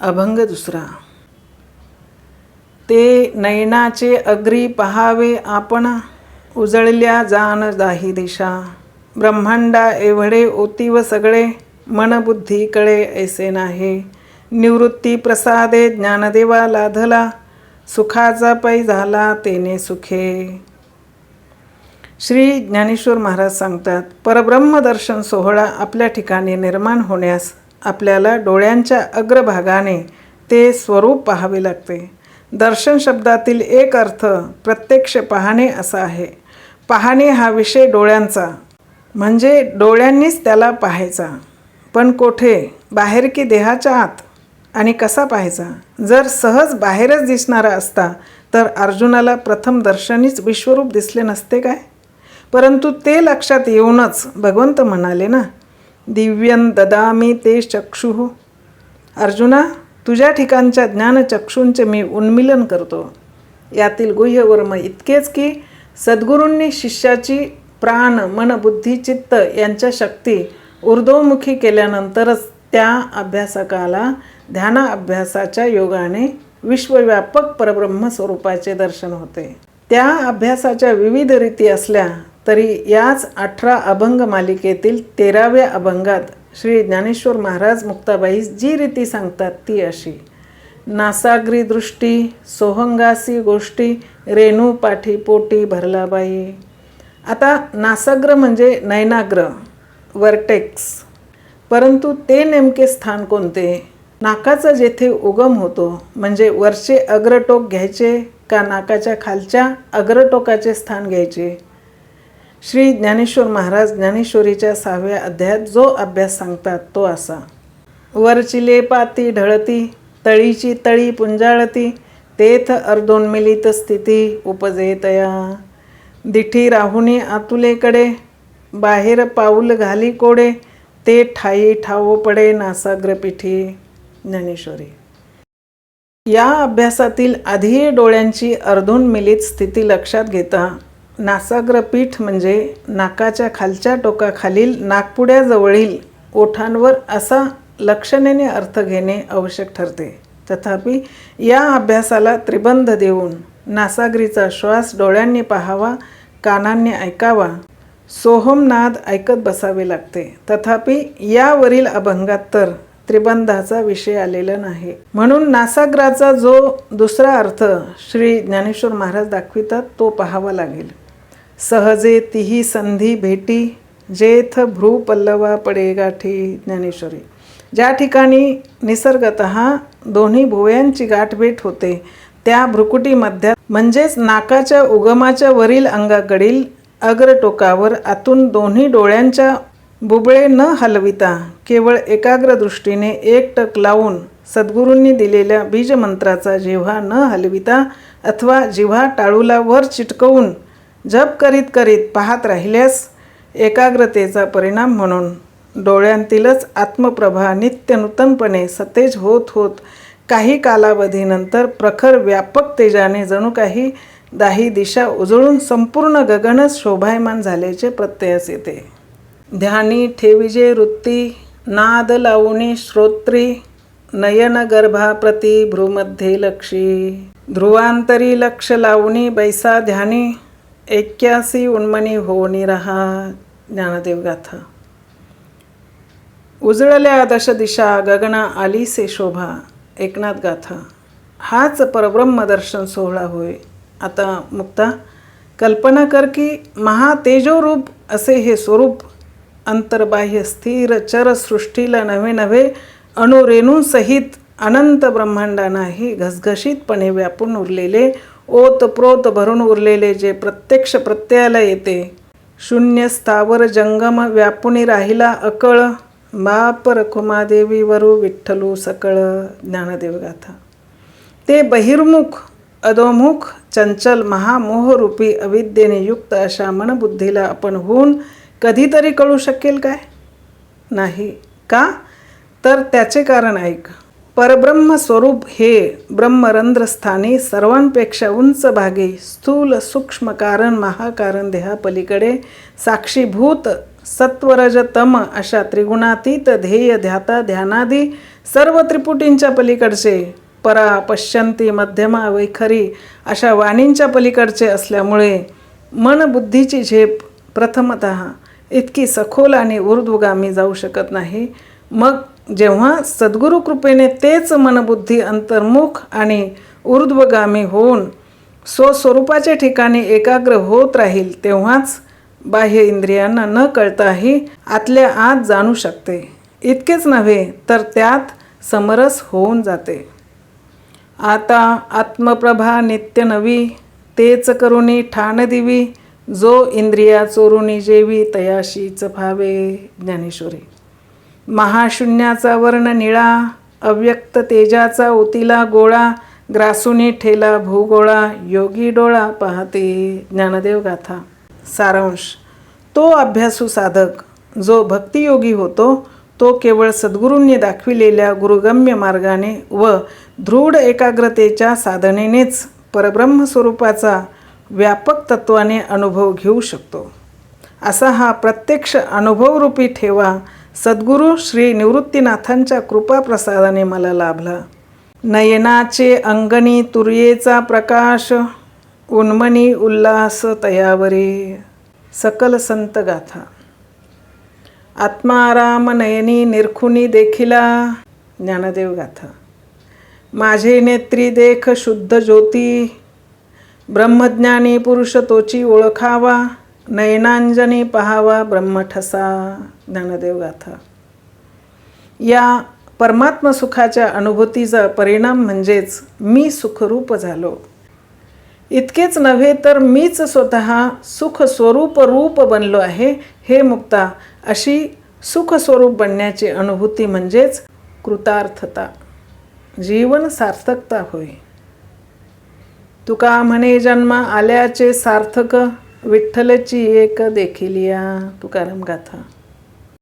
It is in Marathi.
अभंग दुसरा. ते नयनाचे अग्री पहावे आपण उजळल्या जाण दाही दिशा. ब्रह्मांडा एवढे ओती व सगळे मनबुद्धी कळे ऐसे नाही. निवृत्ती प्रसादे ज्ञानदेवा लाधला सुखाचा पै झाला तेने सुखे. श्री ज्ञानेश्वर महाराज सांगतात परब्रह्म दर्शन सोहळा आपल्या ठिकाणी निर्माण होण्यास आपल्याला डोळ्यांच्या अग्रभागाने ते स्वरूप पाहावे लागते. दर्शन शब्दातील एक अर्थ प्रत्यक्ष पाहणे असा आहे. पाहणे हा विषय डोळ्यांचा. म्हणजे डोळ्यांनीच त्याला पाहायचा. पण कोठे? बाहेर की देहाच्या आत? आणि कसा पाहायचा? जर सहज बाहेरच दिसणारा असता तर अर्जुनाला प्रथम दर्शनीच विश्वरूप दिसले नसते काय? परंतु ते लक्षात येऊनच भगवंत म्हणाले ना दिव्यं ददामी ते चक्षुः। अर्जुना तुझ्या ठिकाणच्या ज्ञानचक्षूंचे मी उन्मिलन करतो। यातील गुह्यवर्म इतकेच की सद्गुरूंनी शिष्याची प्राण मन बुद्धी चित्त यांच्या शक्ती ऊर्ध्वमुखी केल्यानंतरच त्या अभ्यासकाला ध्यान अभ्यासाच्या योगाने विश्वव्यापक परब्रह्म स्वरूपाचे दर्शन होते। त्या अभ्यासाच्या विविध रीती असल्या तरी याच अठरा अभंग मालिकेतील तेराव्या अभंगात श्री ज्ञानेश्वर महाराज मुक्ताबाई जी रीती सांगतात ती अशी. नासाग्री दृष्टी सोहंगासी गोष्टी रेणू पाठी पोटी भरलाबाई. आता नासाग्र म्हणजे नयनाग्र वर्टेक्स. परंतु ते नेमके स्थान कोणते? नाकाचा जेथे उगम होतो म्हणजे वरचे अग्रटोक घ्यायचे का नाकाच्या खालच्या अग्रटोकाचे स्थान घ्यायचे? श्री ज्ञानेश्वर महाराज ज्ञानेश्वरीच्या सहाव्या अध्यायात जो अभ्यास सांगतात तो असा. वरचिले पाती ढळती तळीची तळी पुंजाळती तेथ अर्धोन्मिलित स्थिती उपजेतया. दिठी राहुनी आतुलेकडे बाहेर पाऊल घाली कोडे ते ठाई ठावो पडे नासाग्रपिठी ज्ञानेश्वरी. या अभ्यासातील आधी डोळ्यांची अर्धोन्मिलित स्थिती लक्षात घेता नासाग्रपीठ म्हणजे नाकाच्या खालच्या टोकाखालील नागपुड्याजवळील ओठांवर असा लक्षणेने अर्थ घेणे आवश्यक ठरते. तथापि या अभ्यासाला त्रिबंध देऊन नासाग्रीचा श्वास डोळ्यांनी पाहावा कानांनी ऐकावा सोहमनाद ऐकत बसावे लागते. तथापि यावरील अभंगात तर त्रिबंधाचा विषय आलेला नाही. म्हणून नासाग्राचा जो दुसरा अर्थ श्री ज्ञानेश्वर महाराज दाखवितात तो पाहावा लागेल. सहजे तिही संधी भेटी जेथ भ्रू पल्लवा पडे गाठी ज्ञानेश्वरी. ज्या ठिकाणी निसर्गत दोन्ही भुवयांची गाठभेट होते त्या भ्रुकुटीमध्ये म्हणजेच नाकाच्या उगमाच्या वरील अंगाकडील अग्रटोकावर आतून दोन्ही डोळ्यांच्या बुबळे न हलविता केवळ एकाग्र दृष्टीने एक टक लावून सद्गुरूंनी दिलेल्या बीजमंत्राचा जिव्हा न हलविता अथवा जिव्हा टाळूला वर चिटकवून जप करीत करीत पाहत राहिल्यास एकाग्रतेचा परिणाम म्हणून डोळ्यांतीलच आत्मप्रभा नित्य नूतनपणे सतेज होत होत काही कालावधीनंतर प्रखर व्यापक तेजाने जणू काही दाही दिशा उजळून संपूर्ण गगनच शोभायमान झाल्याचे प्रत्ययच येते. ध्यानी ठेविजे वृत्ती नाद लावणी श्रोत्री नयन गर्भाप्रती भ्रूमध्ये लक्षी. ध्रुवांतरी लक्ष लावणी बैसा ध्यानी एक्क्यासी उन्मनी होणी रहा ज्ञानदेव गाथा. उजळल्या दशदिशा गगना आलीसे शोभा एकनाथ गाथा. हाच परब्रह्मदर्शन सोहळा होय. आता मुक्ता कल्पना कर की महातेजोरूप असे हे स्वरूप अंतर्बाह्य स्थिर चर सृष्टीला नवे नवे अणुरेणूसहित अनंत ब्रह्मांडांनाही घसघशीतपणे व्यापून उरलेले ओतप्रोत भरून उरलेले जे प्रत्यक्ष प्रत्ययाला येते. शून्य स्थावर जंगम व्यापुनी राहिला अकळ. बाप रखुमादेवी वरू विठ्ठलू सकळ. ज्ञानदेव गाथा ते बहिर्मुख अधोमुख चंचल महामोहरूपी अविद्येने युक्त अशा मनबुद्धीला आपण होऊन कधीतरी कळू शकेल काय? नाही. का? तर त्याचे कारण ऐक. परब्रह्म स्वरूप हे ब्रह्मरंध्रस्थानी सर्वांपेक्षा उंच भागी स्थूल सूक्ष्म कारण महाकारण देहापलीकडे साक्षीभूत सत्वरजतम अशा त्रिगुणातीत ध्येय ध्याता ध्यानादी सर्व त्रिपुटींच्या पलीकडचे परा पश्यंती मध्यमा वैखरी अशा वाणींच्या पलीकडचे असल्यामुळे मन बुद्धीची झेप प्रथमत इतकी सखोल आणि ऊर्ध्वगामी जाऊ शकत नाही. मग जेव्हा सद्गुरू कृपेने तेच मनबुद्धी अंतर्मुख आणि ऊर्ध्वगामी होऊन स्वस्वरूपाच्या ठिकाणी एकाग्र होत राहील तेव्हाच बाह्य इंद्रियांना न कळताही आतल्या आत जाणू शकते. इतकेच नव्हे तर त्यात समरस होऊन जाते. आता आत्मप्रभा नित्य नवी तेच करुणी ठाण दिवी जो इंद्रिया चोरुणी जेवी तयाशीच भावे ज्ञानेश्वरी। महाशून्याचा वर्ण निळा अव्यक्त तेजाचा ओतीला गोळा ग्रासुनी ठेला भूगोळा योगी डोळा पाहते ज्ञानदेव गाथा. सारांश तो अभ्यासू साधक जो भक्तियोगी होतो तो केवळ सद्गुरूंनी दाखविलेल्या गुरुगम्य मार्गाने व दृढ एकाग्रतेच्या साधनेनेच परब्रह्म स्वरूपाचा व्यापक तत्वाने अनुभव घेऊ शकतो. असा हा प्रत्यक्ष अनुभवरूपी ठेवा सद्गुरू श्री निवृत्तीनाथांच्या कृपाप्रसादाने मला लाभला. नयनाचे अंगणी तुर्येचा प्रकाश उन्मनी उल्हास तयावरे सकल संत गाथा. आत्माराम नयनी निरखुनी देखिला ज्ञानदेव गाथा. माझे नेत्री देख शुद्ध ज्योती ब्रह्मज्ञानी पुरुष तोची ओळखावा नयनांजनी पहावा ब्रह्मठसा ज्ञानदेव गाथा. या परमात्म सुखाच्या अनुभूतीचा परिणाम म्हणजेच मी सुखरूप झालो. इतकेच नव्हे तर मीच स्वतः सुखस्वरूप रूप बनलो आहे हे मुक्ता अशी सुखस्वरूप बनण्याची अनुभूती म्हणजेच कृतार्थता. जीवन सार्थकता होय. तुका म्हणे जन्म आल्याचे सार्थक विठ्ठलची एक देखिलिया तुकाराम गाथा.